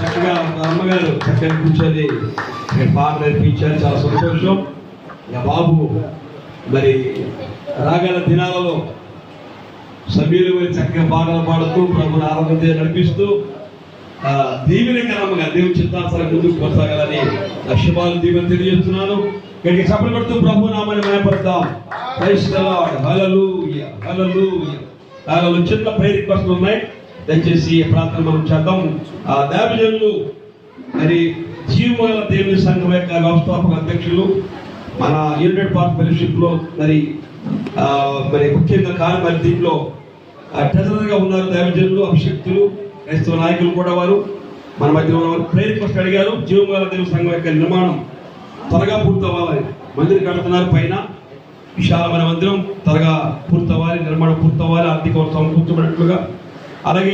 చక్కగా మా అమ్మగారు చక్కగా కూర్చొని నేను పాట నేర్పించారు. చాలా సంతోషం. ఇక బాబు మరి రాగల దినాలలో సమీరమైన చక్కగా పాటలు పాడుతూ ప్రభుని ఆరాధన నడిపిస్తూ ఆ, దీవెనకరంగా దేవుని చిత్తాసరం ముందుకు కొనసాగాలని లక్ష్యపాలు దీవెన తెలియజేస్తున్నాను. ఇక్కడికి చప్పలు పెడుతూ ప్రభు నామాన్ని మయపడతాం హలలుయ హలలుయ హలలు చిన్న ప్రేర్ రిక్వెస్ట్లు ఉన్నాయి. దయచేసి ప్రార్థన మనం చేద్దాం. ఆ దేవజనులు మరి జీవగల దేవుని సంఘం యొక్క వ్యవస్థాపక అధ్యక్షులు మన యునైటెడ్ పార్క్ ఫెలోషిప్లో మరి మరి ముఖ్యంగా కార్ మరి దీంట్లో ట్రెజరర్గా ఉన్నారు దైవజనులు అభిషక్తులు క్రైస్తవ నాయకులు కూడా వారు. మన మధ్య ఉన్నవారు ప్రేరిక అడిగారు. జీవమాల దేవ సంఘం యొక్క నిర్మాణం త్వరగా పూర్తవ్వాలని మందిరం కడుతున్నారు పైన. విశాలమైన మందిరం త్వరగా పూర్తవ్వాలి. నిర్మాణం పూర్తవ్వాలి. ఆర్థిక సమకూర్చబడినట్లుగా అలాగే